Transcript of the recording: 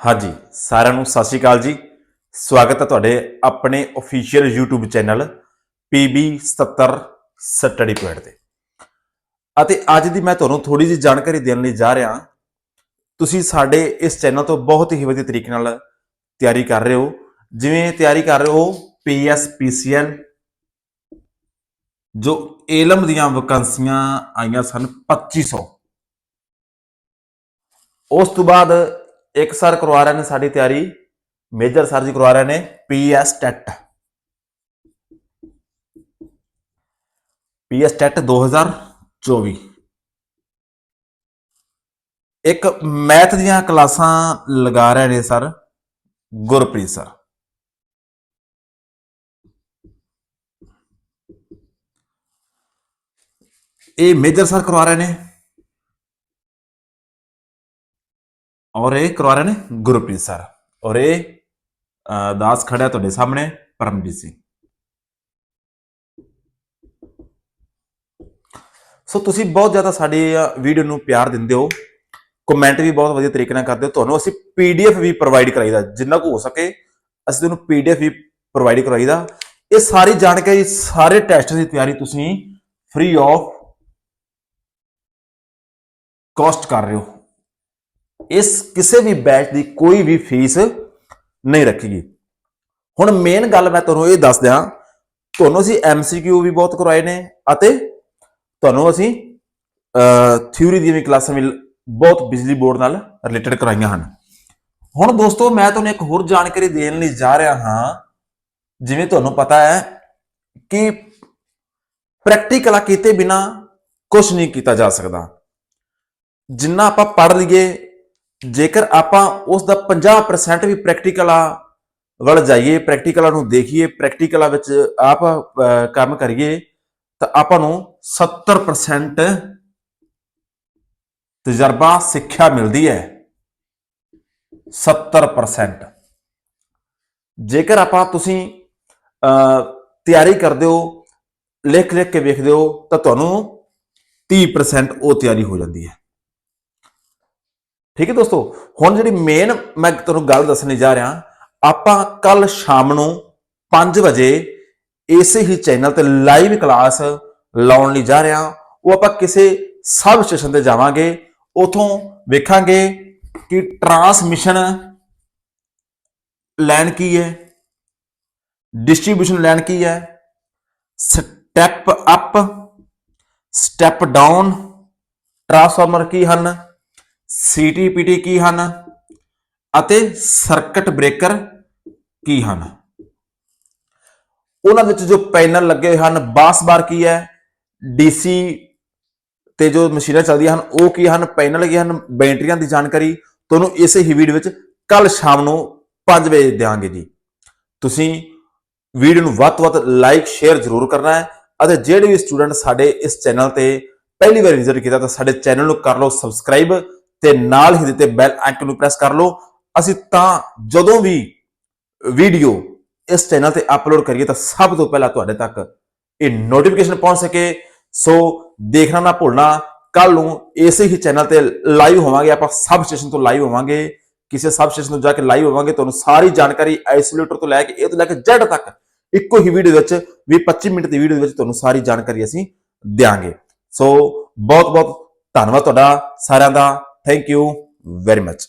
ਹਾਂਜੀ, ਸਾਰਿਆਂ ਨੂੰ ਸਤਿ ਸ਼੍ਰੀ ਅਕਾਲ ਜੀ। ਸਵਾਗਤ ਹੈ ਤੁਹਾਡੇ ਆਪਣੇ official YouTube channel PB70 study point ਤੇ। ਅਤੇ ਅੱਜ ਦੀ ਮੈਂ ਤੁਹਾਨੂੰ ਥੋੜੀ ਜਿਹੀ ਜਾਣਕਾਰੀ ਦੇਣ ਲਈ ਜਾ ਰਿਹਾ। ਤੁਸੀਂ ਸਾਡੇ ਇਸ ਚੈਨਲ ਤੋਂ ਬਹੁਤ ਹੀ ਵਧੀਆ ਤਰੀਕੇ ਨਾਲ ਤਿਆਰੀ ਕਰ ਰਹੇ ਹੋ। ਜਿਵੇਂ ਤਿਆਰੀ ਕਰ ਰਹੇ ਹੋ PSPCL ਜੋ ਏਲਮ ਦੀਆਂ ਵੈਕੈਂਸੀਆਂ ਆਈਆਂ ਸਨ 2500 ਉਸ ਤੋਂ ਬਾਅਦ ਇੱਕ ਸਰ ਕਰਵਾ ਰਹੇ ਨੇ ਸਾਡੀ ਤਿਆਰੀ। ਮੇਜਰ ਸਰ ਜੀ ਕਰਵਾ ਰਹੇ ਨੇ ਪੀਐਸ ਟੈਟ। ਪੀਐਸ ਟੈਟ 2024 ਇੱਕ ਮੈਥ ਦੀਆਂ ਕਲਾਸਾਂ ਲਗਾ ਰਹੇ ਨੇ ਸਰ ਗੁਰਪ੍ਰੀਤ ਸਰ। ਇਹ ਮੇਜਰ ਸਰ ਕਰਵਾ ਰਹੇ ਨੇ ਔਰ ਇਹ ਕਰਵਾ ਰਹੇ ਨੇ ਗੁਰਪ੍ਰੀਤ ਸਰ। ਔਰ ਇਹ ਦਾਸ ਖੜਾ ਤੁਹਾਡੇ ਸਾਹਮਣੇ, ਪਰਮਜੀਤ ਸਿੰਘ। ਸੋ ਤੁਸੀਂ ਬਹੁਤ ਜ਼ਿਆਦਾ ਸਾਡੀ ਵੀਡੀਓ ਨੂੰ ਪਿਆਰ ਦਿੰਦੇ ਹੋ। ਕਮੈਂਟ ਵੀ ਬਹੁਤ ਵਧੀਆ ਤਰੀਕੇ ਨਾਲ ਕਰਦੇ ਹੋ। ਤੁਹਾਨੂੰ ਅਸੀਂ ਪੀਡੀਐਫ ਵੀ ਪ੍ਰੋਵਾਈਡ ਕਰਾਈਦਾ ਜਿੰਨਾ ਕੁ ਹੋ ਸਕੇ ਅਸੀਂ ਤੁਹਾਨੂੰ ਪੀਡੀਐਫ ਵੀ ਪ੍ਰੋਵਾਈਡ ਕਰਾਈਦਾ ਇਹ ਸਾਰੀ ਜਾਣਕਾਰੀ, ਸਾਰੇ ਟੈਸਟ ਦੀ ਤਿਆਰੀ ਤੁਸੀਂ ਫ੍ਰੀ ਆਫ ਕਾਸਟ ਕਰ ਰਹੇ ਹੋ। ਇਸ ਕਿਸੇ ਵੀ ਬੈਚ ਦੀ ਕੋਈ ਵੀ ਫੀਸ ਨਹੀਂ ਰੱਖੀਗੀ। ਹੁਣ ਮੇਨ ਗੱਲ ਮੈਂ ਤੁਹਾਨੂੰ ਇਹ ਦੱਸ ਦਿਆਂ, ਤੁਹਾਨੂੰ ਅਸੀਂ ਐਮਸੀਕਿਊ ਵੀ ਬਹੁਤ ਕਰਵਾਏ ਨੇ ਅਤੇ ਤੁਹਾਨੂੰ ਅਸੀਂ ਥਿਊਰੀ ਦੀਆਂ ਵੀ ਕਲਾਸਾਂ ਵੀ ਬਹੁਤ ਬਿਜਲੀ ਬੋਰਡ ਨਾਲ ਰਿਲੇਟਡ ਕਰਾਈਆਂ ਹਨ। ਹੁਣ ਦੋਸਤੋ, ਮੈਂ ਤੁਹਾਨੂੰ ਇੱਕ ਹੋਰ ਜਾਣਕਾਰੀ ਦੇਣ ਲਈ ਜਾ ਰਿਹਾ ਹਾਂ, ਜਿਵੇਂ ਤੁਹਾਨੂੰ ਪਤਾ ਹੈ ਕਿ ਪ੍ਰੈਕਟੀਕਲ ਕੀਤੇ ਬਿਨਾ ਕੁਝ ਨਹੀਂ ਕੀਤਾ ਜਾ ਸਕਦਾ। ਜਿੰਨਾ ਆਪਾਂ ਪੜ੍ਹ ਲਈਏ ਜੇਕਰ ਆਪਾਂ ਉਸ ਦਾ 50% ਵੀ ਪ੍ਰੈਕਟੀਕਲਾਂ ਵੱਲ ਜਾਈਏ ਪ੍ਰੈਕਟੀਕਲਾਂ ਨੂੰ ਦੇਖੀਏ ਪ੍ਰੈਕਟੀਕਲਾਂ ਵਿੱਚ ਆਪ ਕੰਮ ਕਰੀਏ, ਤਾਂ ਆਪਾਂ ਨੂੰ 70% ਤਜਰਬਾ ਸਿੱਖਿਆ ਮਿਲਦੀ ਹੈ। 70% ਜੇਕਰ ਆਪਾਂ ਤੁਸੀਂ ਤਿਆਰੀ ਕਰਦੇ ਹੋ ਲਿਖ ਲਿਖ ਕੇ ਵੇਖਦੇ ਹੋ, ਤਾਂ ਤੁਹਾਨੂੰ 30% ਉਹ ਤਿਆਰੀ ਹੋ ਜਾਂਦੀ ਹੈ। ਠੀਕ ਹੈ ਦੋਸਤੋ? ਹੁਣ ਜਿਹੜੀ ਮੇਨ ਮੈਂ ਤੁਹਾਨੂੰ ਗੱਲ ਦੱਸਣ ਜਾ ਰਿਹਾ, ਆਪਾਂ ਕੱਲ ਸ਼ਾਮ ਨੂੰ 5 ਵਜੇ ਇਸੇ ਹੀ ਚੈਨਲ ਤੇ ਲਾਈਵ ਕਲਾਸ ਲਾਉਣ ਲਈ ਜਾ ਰਿਹਾ ਉਹ ਆਪਾਂ ਕਿਸੇ ਸਬ ਸਟੇਸ਼ਨ ਤੇ ਜਾਵਾਂਗੇ। ਉਥੋਂ ਵੇਖਾਂਗੇ ਕਿ ਟਰਾਂਸਮਿਸ਼ਨ ਲੈਣ ਕੀ ਹੈ ਡਿਸਟ੍ਰੀਬਿਊਸ਼ਨ ਲੈਣ ਕੀ ਹੈ step up step down transformer ਕੀ ਹਨ ਸੀਟੀਪੀਟੀ ਕੀ ਹਨ ਅਤੇ ਸਰਕਟ ਬ੍ਰੇਕਰ ਕੀ ਹਨ? ਉਹਨਾਂ ਵਿੱਚ ਜੋ ਪੈਨਲ ਲੱਗੇ ਹਨ, ਬਾਸ ਬਾਰ ਕੀ ਹੈ? ਡੀਸੀ ਤੇ ਜੋ ਮਸ਼ੀਨਾਂ ਚੱਲਦੀਆਂ ਹਨ, ਉਹ ਕੀ ਹਨ? ਪੈਨਲ ਕੀ ਹਨ, ਬੈਟਰੀਆਂ ਦੀ ਜਾਣਕਾਰੀ। ਤੁਹਾਨੂੰ ਇਸੇ ਹੀ ਵੀਡੀਓ ਵਿੱਚ ਕੱਲ ਸ਼ਾਮ ਨੂੰ 5 ਵਜੇ ਦੇਵਾਂਗੇ ਜੀ। ਤੁਸੀਂ ਵੀਡੀਓ ਨੂੰ ਵੱਧ ਤੋਂ ਵੱਧ ਲਾਈਕ, ਸ਼ੇਅਰ ਜ਼ਰੂਰ ਕਰਨਾ ਹੈ ਅਤੇ ਜਿਹੜੇ ਵੀ ਸਟੂਡੈਂਟ ਸਾਡੇ ਇਸ ਚੈਨਲ ਤੇ ਪਹਿਲੀ ਵਾਰ ਵਿਜ਼ਿਟ ਕੀਤਾ ਤਾਂ ਸਾਡੇ ਚੈਨਲ ਨੂੰ ਕਰ ਲਓ ਸਬਸਕ੍ਰਾਈਬ ਤੇ ਨਾਲ ਹੀ ਦਿੱਤੇ ਬੈਲ ਆਈਕਨ ਨੂੰ ਪ੍ਰੈਸ ਕਰ ਲਓ। ਅਸੀਂ ਤਾਂ ਜਦੋਂ ਵੀ ਵੀਡੀਓ ਇਸ ਚੈਨਲ ਤੇ ਅਪਲੋਡ ਕਰੀਏ ਤਾਂ ਸਭ ਤੋਂ ਪਹਿਲਾਂ ਤੁਹਾਡੇ ਤੱਕ ਇਹ ਨੋਟੀਫਿਕੇਸ਼ਨ ਪਹੁੰਚ ਸਕੇ। ਸੋ ਦੇਖਣਾ ਨਾ ਭੁੱਲਣਾ ਕੱਲ ਨੂੰ ਇਸੇ ਹੀ ਚੈਨਲ ਤੇ ਲਾਈਵ ਹੋਵਾਂਗੇ। ਆਪਾਂ ਸਬ ਸਟੇਸ਼ਨ ਤੋਂ ਲਾਈਵ ਹੋਵਾਂਗੇ। ਕਿਸੇ ਸਬ ਸਟੇਸ਼ਨ ਤੋਂ ਜਾ ਕੇ ਲਾਈਵ ਹੋਵਾਂਗੇ, ਤੁਹਾਨੂੰ ਸਾਰੀ ਜਾਣਕਾਰੀ ਆਈਸੋਲੇਟਰ ਤੋਂ ਲੈ ਕੇ ਇਹ ਤੋਂ ਲੈ ਕੇ Z ਤੱਕ ਇੱਕੋ ਹੀ ਵੀਡੀਓ ਵਿੱਚ ਵੀ 25 ਮਿੰਟ ਦੀ ਵੀਡੀਓ ਦੇ ਵਿੱਚ ਤੁਹਾਨੂੰ ਸਾਰੀ ਜਾਣਕਾਰੀ ਅਸੀਂ ਦਿਆਂਗੇ। ਸੋ ਬਹੁਤ ਬਹੁਤ ਧੰਨਵਾਦ ਤੁਹਾਡਾ ਸਾਰਿਆਂ ਦਾ। Thank you very much